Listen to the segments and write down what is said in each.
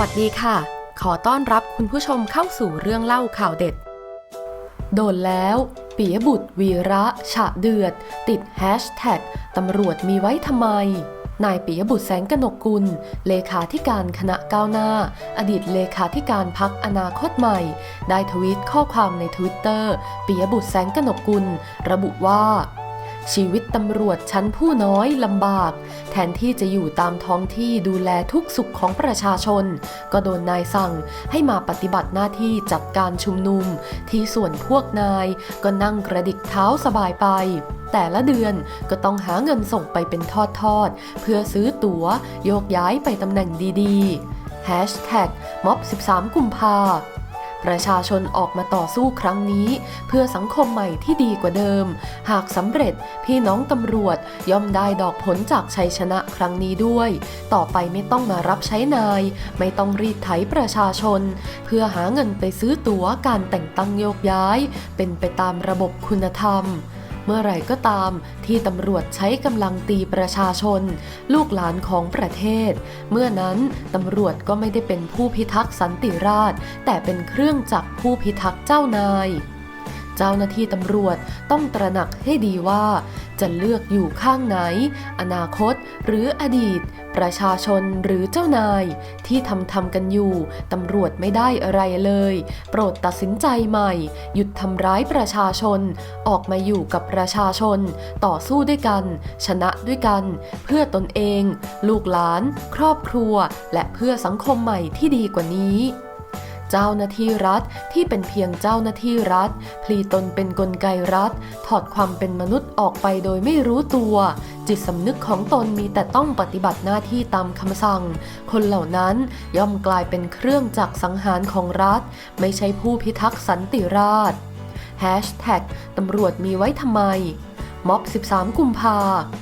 วัสดีค่ะ ขอต้อนรับคุณผู้ชมเข้าสู่เรื่องเล่าข่าวเด็ด โดนแล้วปิยบุตรวีระฉะเดือด ติดแฮชแท็กตำรวจมีไว้ทำไม นายปิยบุตรแสงกนกกุล เลขาธิการคณะก้าวหน้า อดีตเลขาธิการพักอนาคตใหม่ ได้ทวีตข้อความในทวิตเตอร์ปิยบุตรแสงกนกกุล ระบุว่า ชีวิตตำรวจชั้นผู้น้อยลำบาก แทนที่จะอยู่ตามท้องที่ดูแลทุกสุขของประชาชน ก็โดนนายสั่งให้มาปฏิบัติหน้าที่จัดการชุมนุม ที่ส่วนพวกนายก็นั่งกระดิกเท้าสบายไป แต่ละเดือนก็ต้องหาเงินส่งไปเป็นทอดๆ เพื่อซื้อตั๋วโยกย้ายไปตำแหน่งดีๆ Hashtag ม็อบ 13 กุมภา ประชาชนออกมาต่อสู้ครั้งนี้ เพื่อสังคมใหม่ที่ดีกว่าเดิม หากสำเร็จพี่น้องตำรวจย่อมได้ดอกผลจากชัยชนะครั้งนี้ด้วย ต่อไปไม่ต้องมารับใช้นาย ไม่ต้องรีดไถประชาชน เพื่อหาเงินไปซื้อตั๋วการแต่งตั้งโยกย้าย เป็นไปตามระบบคุณธรรม เมื่อไรก็ตามที่ตำรวจใช้กำลังตีประชาชน ลูกหลานของประเทศ เมื่อนั้นตำรวจก็ไม่ได้เป็นผู้พิทักษ์สันติราษฎร์แต่เป็นเครื่องจักรผู้พิทักษ์เจ้านาย เจ้าหน้าที่ตำรวจต้องตระหนักให้ดีว่า จะเลือกอยู่ข้างไหน อนาคตหรืออดีต ประชาชนหรือเจ้านาย ที่ทำทำกันอยู่ตำรวจไม่ได้อะไรเลย โปรดตัดสินใจใหม่ หยุดทำร้ายประชาชน ออกมาอยู่กับประชาชน ต่อสู้ด้วยกัน ชนะด้วยกัน เพื่อตนเอง ลูกหลาน ครอบครัว และเพื่อสังคมใหม่ที่ดีกว่านี้ เจ้าหน้าที่รัฐที่เป็นเพียงเจ้าหน้าที่รัฐ พลีตนเป็นนกลไกรัฐ ถอดความเป็นมนุษย์ออกไปโดยไม่รู้ตัว จิตสำนึกของตนมีแต่ต้องปฏิบัติหน้าที่ตามคำสั่ง คนเหล่านั้นย่อมกลายเป็นเครื่องจักรสังหารของรัฐ ไม่ใช่ผู้พิทักษ์สันติราษฎร์ตำรวจมีไว้ทำไมม็อบ 13 กุมภาเ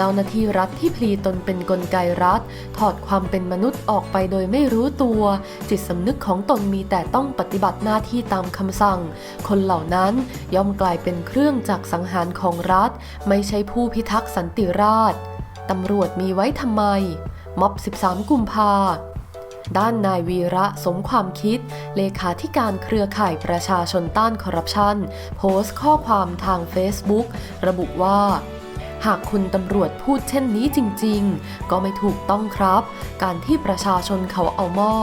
จ้าหน้าที่รัฐที่พลีตนเป็นนกลไกรัฐ ถอดความเป็นมนุษย์ออกไปโดยไม่รู้ตัว จิตสำนึกของตนมีแต่ต้องปฏิบัติหน้าที่ตามคำสั่ง คนเหล่านั้นย่อมกลายเป็นเครื่องจักรสังหารของรัฐ ไม่ใช่ผู้พิทักษ์สันติราษฎร์ตำรวจมีไว้ทำไม ม็อบ 13 กุมภาด้านนายวีระสมความคิด เลขาธิการเครือข่ายประชาชนต้านคอร์รัปชัน โพสต์ข้อความทาง Facebook ระบุว่า หากคุณตำรวจพูดเช่นนี้จริง ๆ ก็ไม่ถูกต้องครับ การที่ประชาชนเขาเอาหม้อ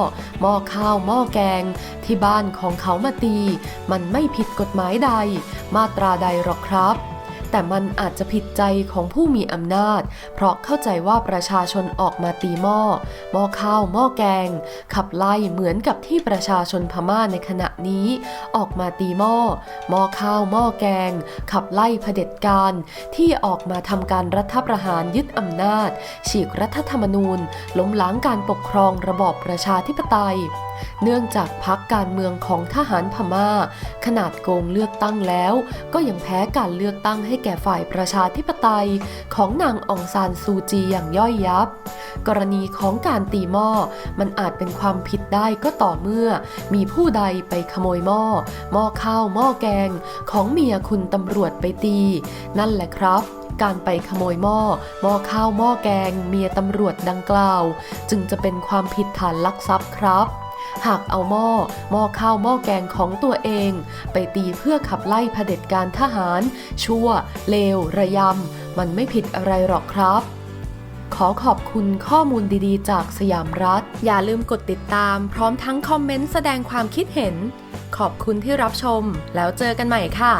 หม้อข้าวหม้อแกง ที่บ้านของเขามาตี มันไม่ผิดกฎหมายใด มาตราใดหรอกครับ แต่มันอาจจะผิดใจของผู้มีอำนาจ เพราะเข้าใจว่าประชาชนออกมาตีหม้อ หม้อข้าวหม้อแกง ขับไล่เหมือนกับที่ประชาชนพม่าในขณะนี้ ออกมาตีหม้อ หม้อข้าวหม้อแกง ขับไล่เผด็จการ ที่ออกมาทำการรัฐประหารยึดอำนาจ ฉีกรัฐธรรมนูญ ล้มล้างการปกครองระบอบประชาธิปไตย เนื่องจากพักการเมืองของทหารพม่า ขนาดโกงเลือกตั้งแล้ว ก็ยังแพ้การเลือกตั้งให้แก่ฝ่ายประชาธิปไตย ของนางองซานซูจีอย่างย่อยยับ กรณีของการตีหม้อมันอาจเป็นความผิดได้ก็ต่อเมื่อ มีผู้ใดไปขโมยหม้อหม้อข้าวหม้อแกง ของเมียคุณตำรวจไปตี นั่นแหละครับการไปขโมยหม้อหม้อข้าวหม้อแกง เมียตำรวจดังกล่าว จึงจะเป็นความผิดฐานลักทรัพย์ครับ หากเอาหม้อหม้อข้าวหม้อแกงของตัวเอง ไปตีเพื่อขับไล่เผด็จการทหาร ชั่ว เลว ระยำ มันไม่ผิดอะไรหรอกครับขอขอบคุณข้อมูลดีๆ จากสยามรัฐ อย่าลืมกดติดตามพร้อมทั้งคอมเมนต์แสดงความคิดเห็น ขอบคุณที่รับชม แล้วเจอกันใหม่ค่ะ